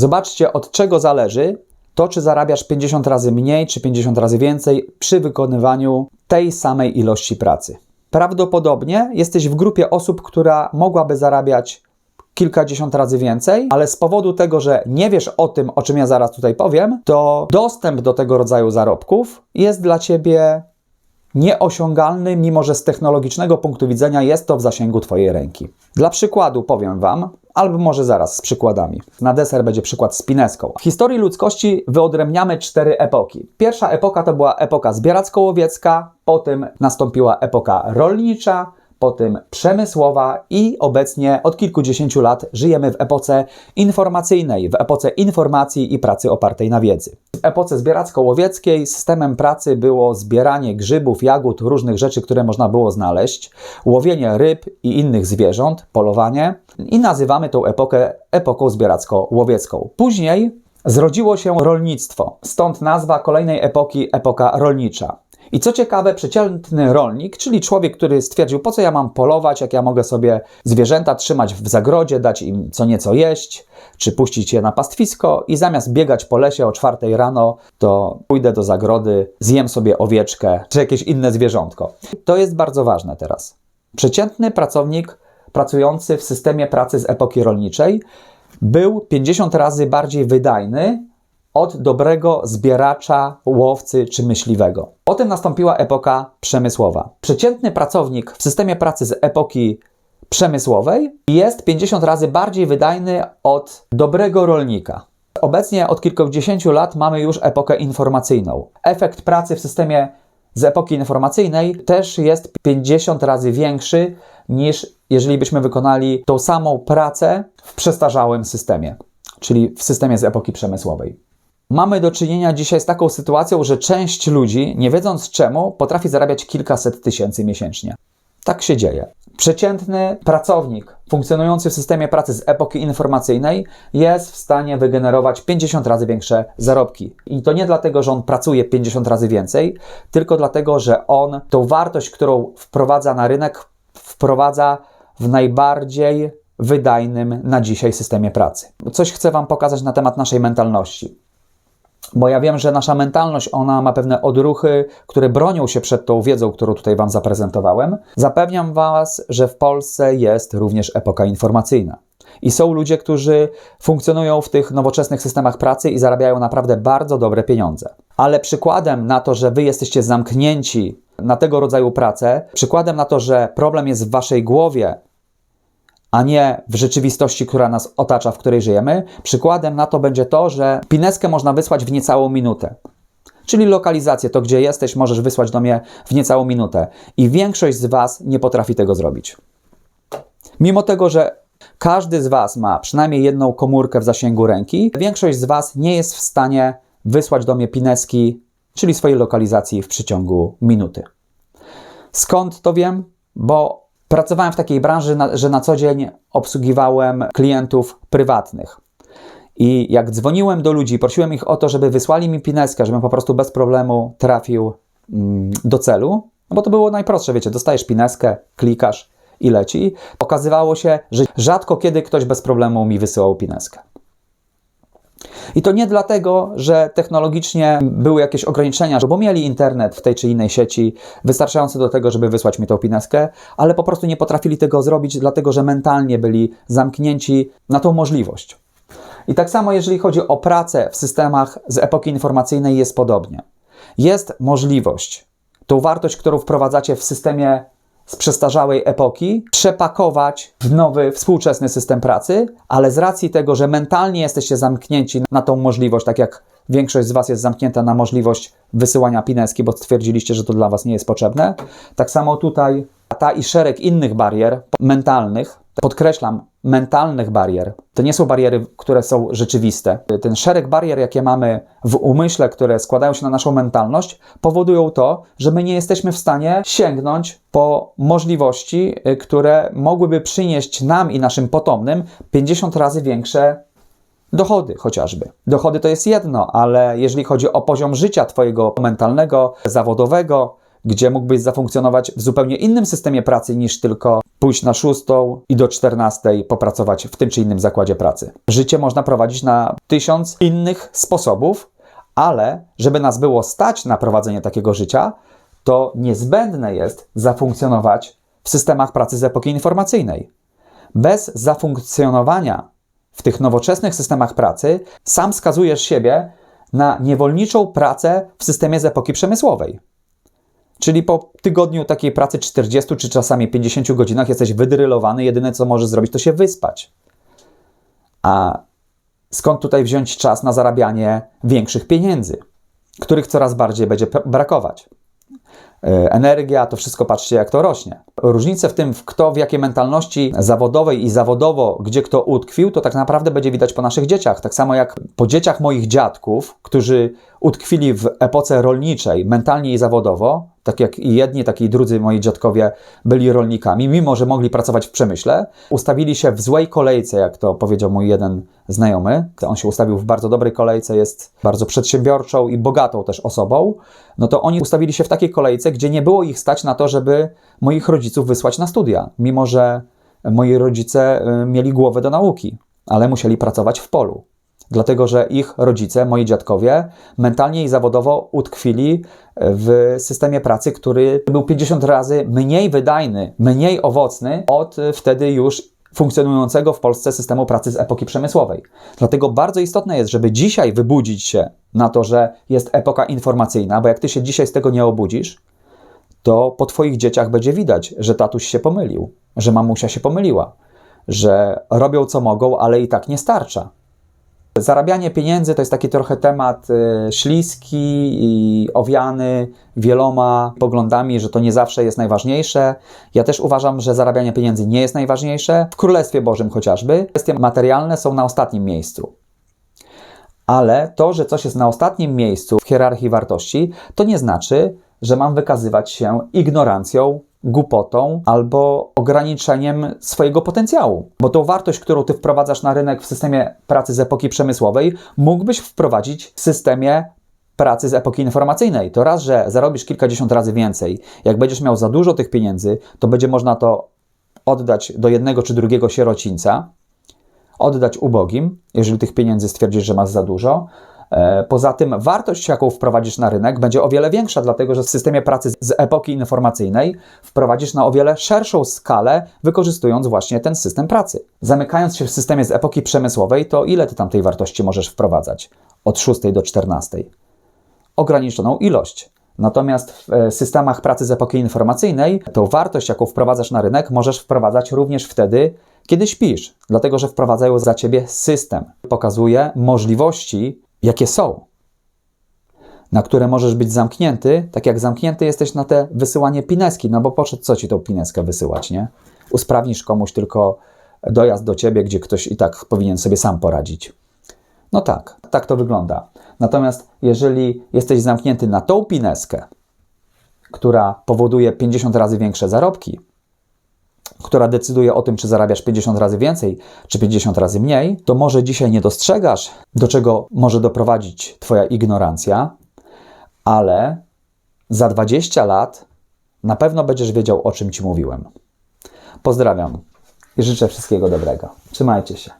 Zobaczcie, od czego zależy to, czy zarabiasz 50 razy mniej, czy 50 razy więcej przy wykonywaniu tej samej ilości pracy. Prawdopodobnie jesteś w grupie osób, która mogłaby zarabiać kilkadziesiąt razy więcej, ale z powodu tego, że nie wiesz o tym, o czym ja zaraz tutaj powiem, to dostęp do tego rodzaju zarobków jest dla ciebie nieosiągalny, mimo że z technologicznego punktu widzenia jest to w zasięgu Twojej ręki. Dla przykładu powiem Wam, albo może zaraz z przykładami. Na deser będzie przykład z pineską. W historii ludzkości wyodrębniamy cztery epoki. Pierwsza epoka to była epoka zbieracko-łowiecka, potem nastąpiła epoka rolnicza, potem przemysłowa i obecnie od kilkudziesięciu lat żyjemy w epoce informacyjnej, w epoce informacji i pracy opartej na wiedzy. W epoce zbieracko-łowieckiej systemem pracy było zbieranie grzybów, jagód, różnych rzeczy, które można było znaleźć, łowienie ryb i innych zwierząt, polowanie i nazywamy tą epokę epoką zbieracko-łowiecką. Później zrodziło się rolnictwo, stąd nazwa kolejnej epoki epoka rolnicza. I co ciekawe, przeciętny rolnik, czyli człowiek, który stwierdził, po co ja mam polować, jak ja mogę sobie zwierzęta trzymać w zagrodzie, dać im co nieco jeść, czy puścić je na pastwisko i zamiast biegać po lesie o czwartej rano, to pójdę do zagrody, zjem sobie owieczkę, czy jakieś inne zwierzątko. To jest bardzo ważne teraz. Przeciętny pracownik pracujący w systemie pracy z epoki rolniczej był 50 razy bardziej wydajny od dobrego zbieracza, łowcy czy myśliwego. Potem nastąpiła epoka przemysłowa. Przeciętny pracownik w systemie pracy z epoki przemysłowej jest 50 razy bardziej wydajny od dobrego rolnika. Obecnie od kilkudziesięciu lat mamy już epokę informacyjną. Efekt pracy w systemie z epoki informacyjnej też jest 50 razy większy niż jeżeli byśmy wykonali tą samą pracę w przestarzałym systemie, czyli w systemie z epoki przemysłowej. Mamy do czynienia dzisiaj z taką sytuacją, że część ludzi, nie wiedząc czemu, potrafi zarabiać kilkaset tysięcy miesięcznie. Tak się dzieje. Przeciętny pracownik funkcjonujący w systemie pracy z epoki informacyjnej jest w stanie wygenerować 50 razy większe zarobki. I to nie dlatego, że on pracuje 50 razy więcej, tylko dlatego, że on tą wartość, którą wprowadza na rynek, wprowadza w najbardziej wydajnym na dzisiaj systemie pracy. Coś chcę Wam pokazać na temat naszej mentalności. Bo ja wiem, że nasza mentalność, ona ma pewne odruchy, które bronią się przed tą wiedzą, którą tutaj Wam zaprezentowałem. Zapewniam Was, że w Polsce jest również epoka informacyjna. I są ludzie, którzy funkcjonują w tych nowoczesnych systemach pracy i zarabiają naprawdę bardzo dobre pieniądze. Ale przykładem na to, że Wy jesteście zamknięci na tego rodzaju pracę, przykładem na to, że problem jest w Waszej głowie, a nie w rzeczywistości, która nas otacza, w której żyjemy. Przykładem na to będzie to, że pineskę można wysłać w niecałą minutę. Czyli lokalizację, to gdzie jesteś, możesz wysłać do mnie w niecałą minutę. I większość z Was nie potrafi tego zrobić. Mimo tego, że każdy z Was ma przynajmniej jedną komórkę w zasięgu ręki, większość z Was nie jest w stanie wysłać do mnie pineski, czyli swojej lokalizacji w przeciągu minuty. Skąd to wiem? Bo Pracowałem w takiej branży, że na co dzień obsługiwałem klientów prywatnych. I jak dzwoniłem do ludzi, prosiłem ich o to, żeby wysłali mi pineskę, żebym po prostu bez problemu trafił mm, do celu, no bo to było najprostsze, wiecie, dostajesz pineskę, klikasz i leci. Okazywało się, że rzadko kiedy ktoś bez problemu mi wysyłał pineskę. I to nie dlatego, że technologicznie były jakieś ograniczenia, bo mieli internet w tej czy innej sieci wystarczający do tego, żeby wysłać mi tą pineskę, ale po prostu nie potrafili tego zrobić, dlatego że mentalnie byli zamknięci na tą możliwość. I tak samo, jeżeli chodzi o pracę w systemach z epoki informacyjnej, jest podobnie. Jest możliwość, tą wartość, którą wprowadzacie w systemie z przestarzałej epoki przepakować w nowy, współczesny system pracy, ale z racji tego, że mentalnie jesteście zamknięci na tą możliwość, tak jak większość z Was jest zamknięta na możliwość wysyłania pineski, bo stwierdziliście, że to dla Was nie jest potrzebne, tak samo tutaj ta i szereg innych barier mentalnych, podkreślam, mentalnych barier. To nie są bariery, które są rzeczywiste. Ten szereg barier, jakie mamy w umyśle, które składają się na naszą mentalność, powodują to, że my nie jesteśmy w stanie sięgnąć po możliwości, y, które mogłyby przynieść nam i naszym potomnym 50 razy większe dochody chociażby. Dochody to jest jedno, ale jeżeli chodzi o poziom życia Twojego mentalnego, zawodowego, gdzie mógłbyś zafunkcjonować w zupełnie innym systemie pracy niż tylko pójść na szóstą i do czternastej popracować w tym czy innym zakładzie pracy. Życie można prowadzić na tysiąc innych sposobów, ale żeby nas było stać na prowadzenie takiego życia, to niezbędne jest zafunkcjonować w systemach pracy z epoki informacyjnej. Bez zafunkcjonowania w tych nowoczesnych systemach pracy sam skazujesz siebie na niewolniczą pracę w systemie z epoki przemysłowej. Czyli po tygodniu takiej pracy 40 czy czasami 50 godzinach jesteś wydrylowany, jedyne co możesz zrobić to się wyspać. A skąd tutaj wziąć czas na zarabianie większych pieniędzy, których coraz bardziej będzie brakować? E, energia, to wszystko patrzcie, jak to rośnie. Różnice w tym, w kto w jakiej mentalności zawodowej i zawodowo, gdzie kto utkwił, to tak naprawdę będzie widać po naszych dzieciach. Tak samo jak po dzieciach moich dziadków, którzy utkwili w epoce rolniczej mentalnie i zawodowo, tak jak i jedni, tak i drudzy moi dziadkowie byli rolnikami, mimo że mogli pracować w przemyśle, ustawili się w złej kolejce, jak to powiedział mój jeden znajomy. On się ustawił w bardzo dobrej kolejce, jest bardzo przedsiębiorczą i bogatą też osobą. No to oni ustawili się w takiej kolejce, gdzie nie było ich stać na to, żeby moich rodziców wysłać na studia, mimo że moi rodzice y, mieli głowę do nauki, ale musieli pracować w polu. Dlatego że ich rodzice, moi dziadkowie, mentalnie i zawodowo utkwili w systemie pracy, który był 50 razy mniej wydajny, mniej owocny od wtedy już funkcjonującego w Polsce systemu pracy z epoki przemysłowej. Dlatego bardzo istotne jest, żeby dzisiaj wybudzić się na to, że jest epoka informacyjna, bo jak ty się dzisiaj z tego nie obudzisz, to po twoich dzieciach będzie widać, że tatuś się pomylił, że mamusia się pomyliła, że robią co mogą, ale i tak nie starcza. Zarabianie pieniędzy to jest taki trochę temat y, śliski i owiany wieloma poglądami, że to nie zawsze jest najważniejsze. Ja też uważam, że zarabianie pieniędzy nie jest najważniejsze. W Królestwie Bożym chociażby kwestie materialne są na ostatnim miejscu. Ale to, że coś jest na ostatnim miejscu w hierarchii wartości, to nie znaczy, że mam wykazywać się ignorancją głupotą albo ograniczeniem swojego potencjału. Bo tą wartość, którą ty wprowadzasz na rynek w systemie pracy z epoki przemysłowej, mógłbyś wprowadzić w systemie pracy z epoki informacyjnej. To raz, że zarobisz kilkadziesiąt razy więcej. Jak będziesz miał za dużo tych pieniędzy, to będzie można to oddać do jednego czy drugiego sierocińca, oddać ubogim, jeżeli tych pieniędzy stwierdzisz, że masz za dużo, poza tym wartość, jaką wprowadzisz na rynek, będzie o wiele większa, dlatego że w systemie pracy z epoki informacyjnej wprowadzisz na o wiele szerszą skalę, wykorzystując właśnie ten system pracy. Zamykając się w systemie z epoki przemysłowej, to ile ty tam tej wartości możesz wprowadzać? Od 6 do 14. Ograniczoną ilość. Natomiast w e, systemach pracy z epoki informacyjnej, tą wartość, jaką wprowadzasz na rynek, możesz wprowadzać również wtedy, kiedy śpisz, dlatego że wprowadzają za ciebie system. Pokazuje możliwości jakie są, na które możesz być zamknięty, tak jak zamknięty jesteś na te wysyłanie pineski, no bo po co ci tą pineskę wysyłać, nie? Usprawnisz komuś tylko dojazd do ciebie, gdzie ktoś i tak powinien sobie sam poradzić. No tak, tak to wygląda. Natomiast jeżeli jesteś zamknięty na tą pineskę, która powoduje 50 razy większe zarobki, która decyduje o tym, czy zarabiasz 50 razy więcej, czy 50 razy mniej, to może dzisiaj nie dostrzegasz, do czego może doprowadzić Twoja ignorancja, ale za 20 lat na pewno będziesz wiedział, o czym Ci mówiłem. Pozdrawiam i życzę wszystkiego dobrego. Trzymajcie się.